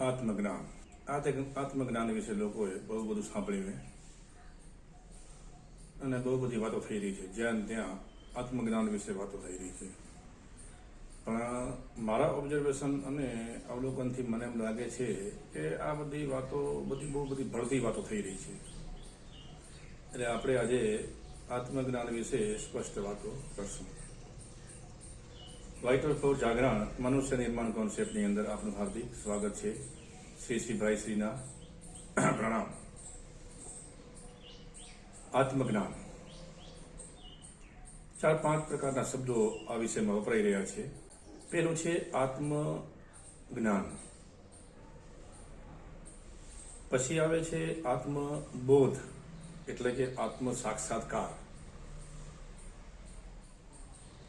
આત્મજ્ઞાન. આ તે આત્મજ્ઞાન વિશે લોકોએ બહુ બધું સાંભળ્યું છે. અને બહુ બધી વાતો થઈ રહી છે. જ્યાં ત્યાં આત્મજ્ઞાન વિશે વાતો થઈ રહી છે. પણ મારા ઓબ્ઝર્વેશન અને અવલોકનથી મને એમ લાગે છે કે આ બધી વાતો, બધી બહુ બધી ભળતી વાતો થઈ રહી છે. એટલે આપણે આજે આત્મજ્ઞાન વિશે સ્પષ્ટ વાતો કરશું. વાઇટલ ફોર જાગરણ મનુષ્ય નિર્માણ કોન્સેપ્ટની અંદર આપનું હાર્દિક સ્વાગત છે. શ્રી શ્રીભાઈ શ્રીના પ્રણામ. આત્મજ્ઞાન. ચાર પાંચ પ્રકારના શબ્દો આ વિષયમાં વપરાઈ રહ્યા છે. પેલું છે આત્મજ્ઞાન. પછી આવે છે આત્મબોધ, એટલે કે આત્મ સાક્ષાત્કાર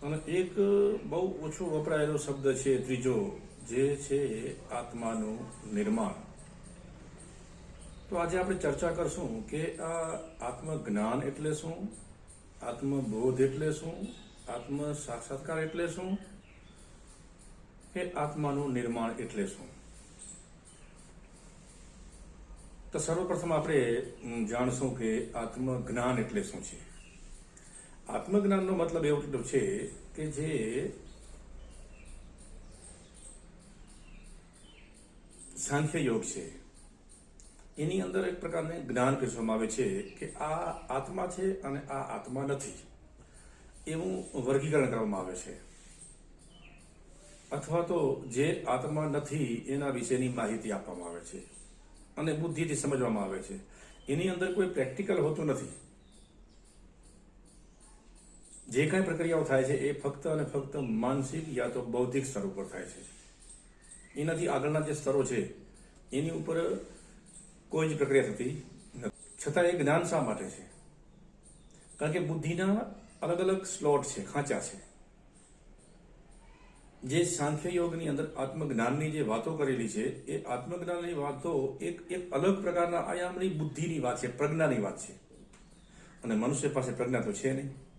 અને એક બહુ ઓછો વપરાયેલો શબ્દ છે, ત્રીજો, જે છે આત્માનું નિર્માણ. તો આજે આપણે ચર્ચા કરશું કે આ આત્મજ્ઞાન એટલે શું? આત્મબોધ એટલે શું? આત્મ સાક્ષાત્કાર એટલે શું? કે આત્માનું નિર્માણ એટલે શું? તો સર્વપ્રથમ આપણે જાણશું કે આત્મજ્ઞાન એટલે શું છે. આત્મજ્ઞાનનો મતલબ એવો છે કે જે સાંખ્ય યોગ છે. એની અંદર એક પ્રકારનું જ્ઞાન કહેવામાં આવે છે કે આ આત્મા છે અને આ આત્મા નથી. એવું વર્ગીકરણ કરવામાં આવે છે. અથવા તો જે આત્મા નથી એના વિશેની માહિતી આપવામાં આવે છે. અને બુદ્ધિથી સમજવામાં આવે છે. એની અંદર કોઈ પ્રેક્ટિકલ હોતું નથી. જે કાંઈ પ્રક્રિયાઓ થાય છે, એ ફક્ત અને ફક્ત માનસિક યા તો બૌદ્ધિક સ્તર ઉપર થાય છે. એનાથી આગળના જે સ્તરો છે, એની ઉપર કોઈ જ પ્રક્રિયા થતી નથી. છતાં એ જ્ઞાન શા માટે છે? કારણ કે બુદ્ધિના અલગ અલગ સ્લોટ છે, ખાંચા છે. જે સાંખ્ય યોગની અંદર આત્મજ્ઞાનની જે વાતો કરેલી છે, એ આત્મજ્ઞાનની વાતો એક એક અલગ પ્રકારના આયામની બુદ્ધિની વાત છે, પ્રજ્ઞાની વાત છે. અને મનુષ્ય પાસે પ્રજ્ઞા તો છે નહીં.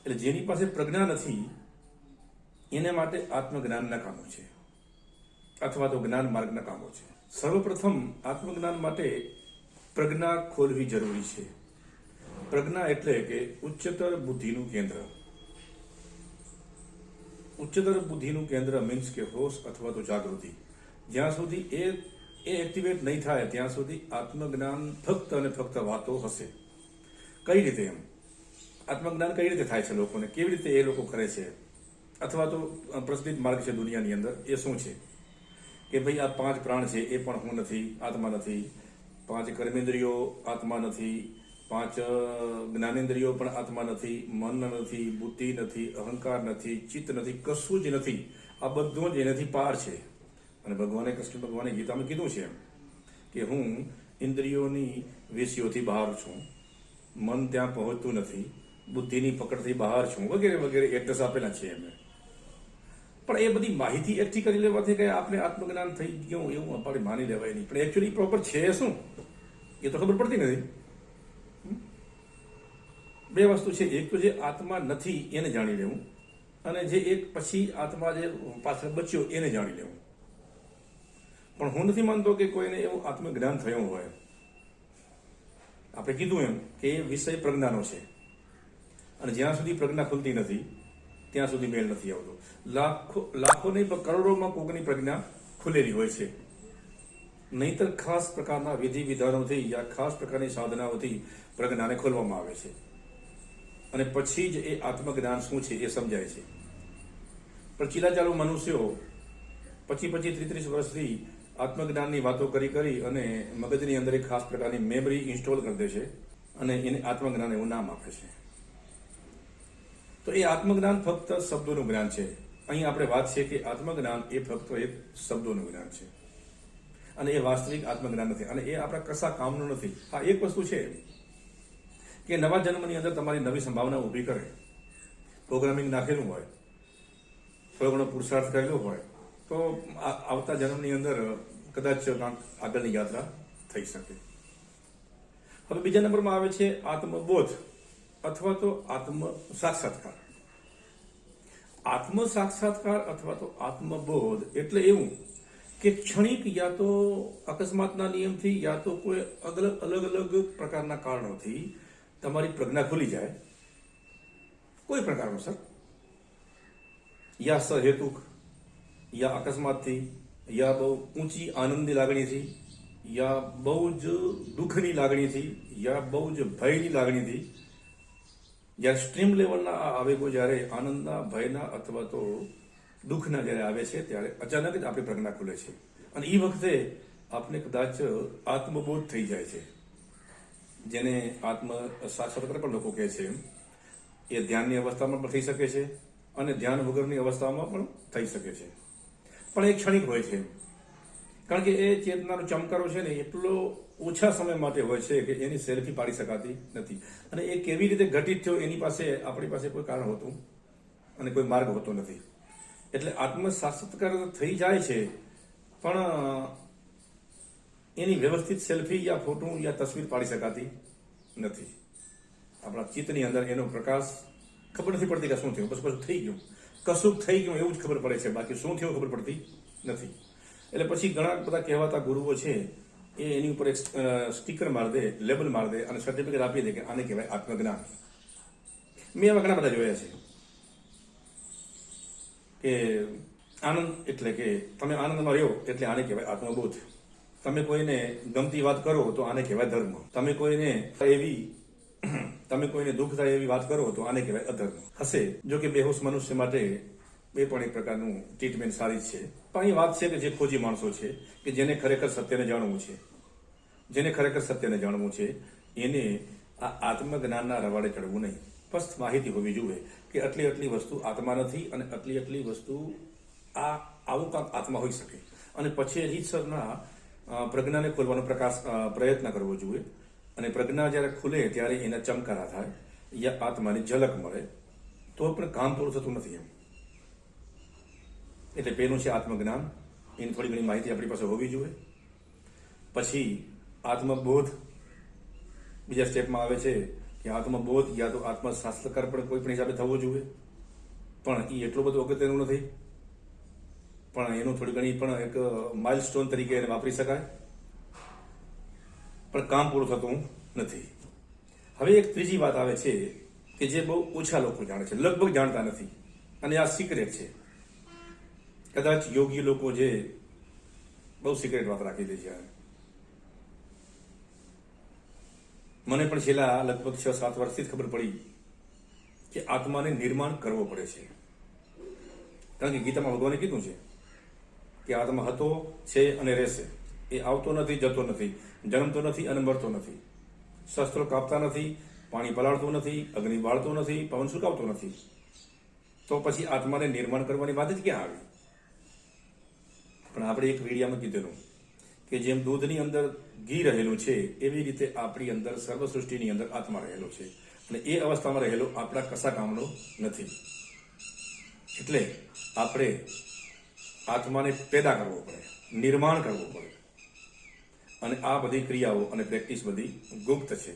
એટલે જેની પાસે પ્રજ્ઞા નથી, એને માટે આત્મજ્ઞાનના કામો છે. અથવા તો જ્ઞાન માર્ગના કામો છે. સર્વપ્રથમ આત્મજ્ઞાન માટે પ્રજ્ઞા ખોલવી જરૂરી છે. પ્રજ્ઞા એટલે કે ઉચ્ચતર બુદ્ધિનું કેન્દ્ર. ઉચ્ચતર બુદ્ધિનું કેન્દ્ર મીન્સ કે હોશ અથવા તો જાગૃતિ. જ્યાં સુધી એ એ એક્ટિવેટ નહીં થાય, ત્યાં સુધી આત્મજ્ઞાન ફક્ત અને ફક્ત વાતો હશે. કઈ રીતે એમ? આત્મજ્ઞાન કઈ રીતે થાય છે લોકોને? કેવી રીતે એ લોકો કરે છે? અથવા તો પ્રચલિત માર્ગ છે દુનિયાની અંદર, એ શું છે? કે ભાઈ આ પાંચ પ્રાણ છે, એ પણ હું નથી, આત્મા નથી. પાંચ કર્મેન્દ્રિયો, આત્મા નથી. પાંચ જ્ઞાનેન્દ્રિયો પણ આત્મા નથી. મન નથી, બુદ્ધિ નથી, અહંકાર નથી, ચિત્ત નથી, કશું જ નથી. આ બધું જ એનાથી પાર છે. અને ભગવાને, કૃષ્ણ ભગવાને ગીતામાં કીધું છે કે હું ઇન્દ્રિયોની વેશીઓથી બહાર છું. મન ત્યાં પહોંચતું નથી. બુદ્ધિની પકડથી બહાર છું વગેરે વગેરે એડ્રેસ આપેલા છે એમને. પણ એ બધી માહિતી એકઠી કરી લેવાથી કે આપણે આત્મજ્ઞાન થઈ ગયું એવું આપણે માની લેવાય નહીં. પણ એકચ્યુઅલી પ્રોપર છે શું? એ તો ખબર પડતી નથી. બે વસ્તુ છે. એક તો જે આત્મા નથી એને જાણી લેવું અને જે એક પછી આત્મા જે પાછળ બચ્યો એને જાણી લેવું. પણ હું નથી માનતો કે કોઈને એવું આત્મજ્ઞાન થયું હોય. આપણે કીધું એમ કે એ વિષય પ્રજ્ઞાનો છે. અને જ્યાં સુધી પ્રજ્ઞા ખુલતી નથી, ત્યાં સુધી મેળ નથી આવતો. લાખો લાખો નહીં, પણ કરોડોમાં કોકની પ્રજ્ઞા ખુલેલી હોય છે. નહીતર ખાસ પ્રકારના વિધિ વિધાનોથી યા ખાસ પ્રકારની સાધનાઓથી પ્રજ્ઞાને ખોલવામાં આવે છે. અને પછી જ એ આત્મજ્ઞાન શું છે એ સમજાય છે. પણ ચીલાચાલુ મનુષ્યો પચી પચી ત્રીસ વર્ષથી આત્મજ્ઞાનની વાતો કરી કરી અને મગજની અંદર એક ખાસ પ્રકારની મેમરી ઇન્સ્ટોલ કરી દે છે અને એને આત્મજ્ઞાન એવું નામ આપે છે. તો એ આત્મજ્ઞાન ફક્ત શબ્દોનું જ્ઞાન છે. અહીં આપણે વાત છે કે આત્મજ્ઞાન એ ફક્ત એક શબ્દોનું જ્ઞાન છે. અને એ વાસ્તવિક આત્મજ્ઞાન નથી. અને એ આપણા કશા કામનું નથી. હા, એક વસ્તુ છે કે નવા જન્મની અંદર તમારી નવી સંભાવના ઊભી કરે. પ્રોગ્રામિંગ નાખેલું હોય, થોડો ઘણો પુરુષાર્થ કરેલો હોય, તો આ- આવતા જન્મની અંદર કદાચ આગળની યાત્રા થઈ શકે. હવે બીજા નંબરમાં આવે છે આત્મબોધ. અથવા તો આત્મ સાક્ષાત્કાર. આત્મ સાક્ષાત્કાર અથવા તો આત્મબોધ એટલે એવું કે ક્ષણિક યા તો અકસ્માતના નિયમથી યા તો કોઈ અલગ અલગ અલગ પ્રકારના કારણોથી તમારી પ્રજ્ઞા ખુલી જાય. કોઈ પ્રકારનો, સર? યા સહેતુક, યા અકસ્માતથી, યા બહુ ઊંચી આનંદની લાગણીથી, યા બહુ જ દુઃખની લાગણીથી, યા બહુ જ ભયની લાગણીથી જ્યારે સ્ટ્રીમ લેવલના આવેગો જ્યારે આનંદના, ભયના અથવા તો દુઃખના જ્યારે આવે છે, ત્યારે અચાનક જ આપણી પ્રજ્ઞા ખુલે છે. અને એ વખતે આપને કદાચ આત્મબોધ થઈ જાય છે. જેને આત્મ સાક્ષાત્કાર પણ લોકો કહે છે. એ ધ્યાનની અવસ્થામાં પણ થઈ શકે છે અને ધ્યાન વગરની અવસ્થામાં પણ થઈ શકે છે. પણ એ ક્ષણિક હોય છે. કારણ કે એ ચેતનાનો ચમકારો છે ને એટલો ઓછા સમય માટે હોય છે કે એની સેલ્ફી પાડી શકાતી નથી. અને એ કેવી રીતે ઘટિત થયો એની પાસે, આપણી પાસે કોઈ કારણ હોતું અને કોઈ માર્ગ હોતો નથી. એટલે આત્મ સાક્ષાત્કાર થઈ જાય છે, પણ, એની વ્યવસ્થિત સેલ્ફી યા ફોટો યા તસવીર પાડી શકાતી નથી. આપણા ચિત્તની અંદર એનો પ્રકાશ ખબર નથી પડતી કે શું થયું. બસ બસ થઈ ગયું. કશું થઈ ગયું એવું જ ખબર પડે છે. બાકી શું થયું ખબર પડતી નથી. એટલે પછી ઘણા બધા કહેવાતા ગુરુઓ છે, એ એની ઉપર એક સ્ટીકર માર દે લેબલ માર દે અને સર્ટિફિકેટ આપી દે કે આને કહેવાય આત્મજ્ઞાન. મેં એવા ઘણા બધા જોયા છે કે આનંદ એટલે કે તમે આનંદમાં રહ્યો એટલે આને કહેવાય આત્મબોધ. તમે કોઈને ગમતી વાત કરો તો આને કહેવાય ધર્મ. તમે કોઈને એવી, તમે કોઈને દુઃખ થાય એવી વાત કરો તો આને કહેવાય અધર્મ. હશે. જો કે બેહોશ મનુષ્ય માટે એ પણ એક પ્રકારનું ટ્રીટમેન્ટ સારી છે. પણ એ વાત છે કે જે ખોજી માણસો છે, કે જેને ખરેખર સત્યને જાણવું છે. જેને ખરેખર સત્યને જાણવું છે, એને આ આત્મજ્ઞાનના રવાડે ચડવું નહીં. સ્પષ્ટ માહિતી હોવી જોઈએ કે આટલી આટલી વસ્તુ આત્મા નથી અને આટલી આટલી વસ્તુ આ આવું કામ આત્મા હોઈ શકે. અને પછી રીતસરના સરના પ્રજ્ઞાને ખોલવાનો પ્રકાશ પ્રયત્ન કરવો જોઈએ. અને પ્રજ્ઞા જ્યારે ખુલે ત્યારે એના ચમકારા થાય, યા આત્માની ઝલક મળે, તો પણ કામ પૂરું થતું નથી એમ. એટલે પહેલું છે આત્મજ્ઞાન. એની થોડી ઘણી માહિતી આપણી પાસે હોવી જોઈએ. પછી આત્મબોધ બીજા સ્ટેપમાં આવે છે કે આત્મબોધ યા તો આત્મશાસ્ત્રકાર પણ કોઈ પણ હિસાબે થવો જોઈએ. પણ એ એટલું બધું અગત્યનું નથી. પણ એનું થોડી ઘણી પણ એક માઇલ સ્ટોન તરીકે એને વાપરી શકાય. પણ કામ પૂરું થતું નથી. હવે એક ત્રીજી વાત આવે છે કે જે બહુ ઓછા લોકો જાણે છે, લગભગ જાણતા નથી. અને આ સિક્રેટ છે. કદાચ યોગી લોકો જે બહુ સિક્રેટ વાત રાખી દે છે. મને પણ છેલ્લા લગભગ છ સાત વર્ષથી જ ખબર પડી કે આત્માને નિર્માણ કરવો પડે છે. કારણ કે ગીતામાં ભગવાને કીધું છે કે આત્મા હતો, છે અને રહેશે. એ આવતો નથી, જતો નથી, જન્મતો નથી અને મરતો નથી. શસ્ત્રો કાપતા નથી, પાણી પલાળતું નથી, અગ્નિ બાળતો નથી, પવન સુકાવતો નથી. તો પછી આત્માને નિર્માણ કરવાની વાત જ ક્યાં આવી? પણ આપણે એક વીડિયામાં કીધેલું કે જેમ દૂધની અંદર ઘી રહેલું છે, એવી રીતે આપણી અંદર સર્વસૃષ્ટિની અંદર આત્મા રહેલો છે. અને એ અવસ્થામાં રહેલો આપણા કશા કામનો નથી. એટલે આપણે આત્માને પેદા કરવો પડે, નિર્માણ કરવું પડે. અને આ બધી ક્રિયાઓ અને પ્રેક્ટિસ બધી ગુપ્ત છે.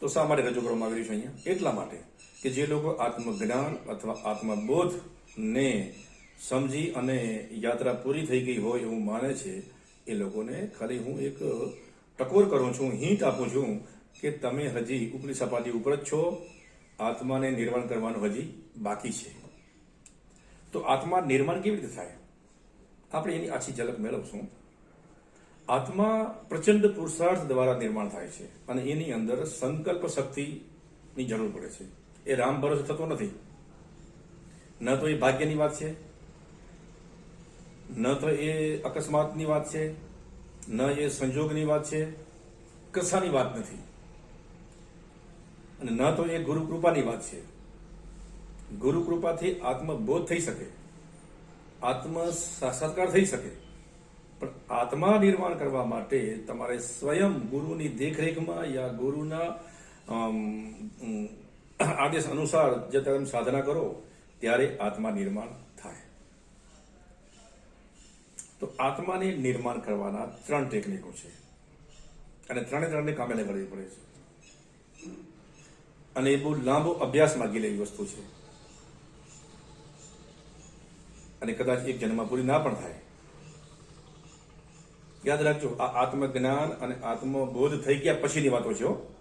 તો શા માટે રજૂ કરવામાં આવી રહ્યું છે અહીંયા? એટલા માટે કે જે લોકો આત્મજ્ઞાન અથવા આત્મબોધને સમજી અને યાત્રા પૂરી થઈ ગઈ હોય એવું માને છે, એ લોકોને ખાલી હું એક ટકોર કરું છું, હિંટ આપું છું કે તમે હજી ઉપરી સપાટી ઉપર જ છો, આત્માને નિર્માણ કરવાનું હજી બાકી છે. તો આત્મા નિર્માણ કેવી રીતે થાય? આપણે એની આછી ઝલક મેળવશું. આત્મા પ્રચંડ પુરુષાર્થ દ્વારા નિર્માણ થાય છે અને એની અંદર સંકલ્પ શક્તિની જરૂર પડે છે. એ રામ ભરોસે થતો નથી. ન તો એ ભાગ્યની વાત છે. ન તો એ અકસ્માતની વાત છે, ન એ સંજોગની વાત છે કશાની વાત નથી. અને ન તો એ ગુરુકૃપાની વાત છે. ગુરુકૃપાથી આત્મબોધ થઈ શકે. આત્મ સાક્ષાત્કાર થઈ શકે. પણ આત્મા નિર્માણ કરવા માટે તમારે સ્વયં ગુરુની દેખરેખમાં યા ગુરુના આદેશ અનુસાર જે તમે સાધના કરો, ત્યારે આત્મા નિર્માણ તો આત્માને નિર્માણ કરવાના ત્રણ ટેકનિકો છે. અને ત્રણે ત્રણને કામે લગાડવી પડે છે. અને એ બહુ લાંબો અભ્યાસ માગી લેવી વસ્તુ છે. અને કદાચ એક જન્મમાં પૂરી ના પણ થાય. યાદ રાખજો, આ આત્મજ્ઞાન અને આત્મબોધ થઈ ગયા પછીની વાતો છે હો.